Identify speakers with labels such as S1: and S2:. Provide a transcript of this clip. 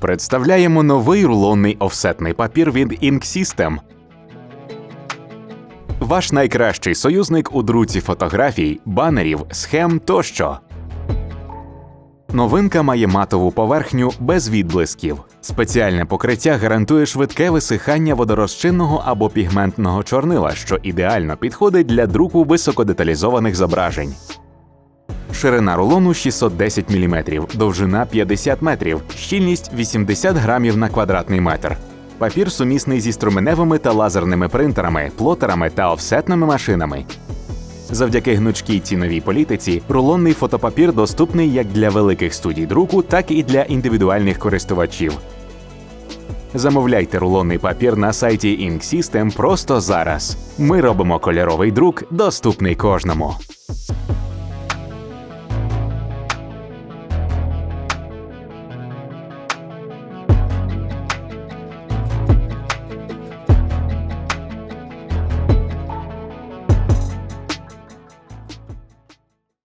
S1: Представляємо новий рулонний офсетний папір від Ink. Ваш найкращий союзник у друці фотографій, банерів, схем тощо. Новинка має матову поверхню без відблисків. Спеціальне покриття гарантує швидке висихання водорозчинного або пігментного чорнила, що ідеально підходить для друку високодеталізованих зображень. Ширина рулону 610 мм, довжина 50 метрів, щільність 80 грамів на квадратний метр. Папір сумісний зі струменевими та лазерними принтерами, плотерами та офсетними машинами. Завдяки гнучкій ціновій політиці, рулонний фотопапір доступний як для великих студій друку, так і для індивідуальних користувачів. Замовляйте рулонний папір на сайті Ink просто зараз. Ми робимо кольоровий друк доступний кожному.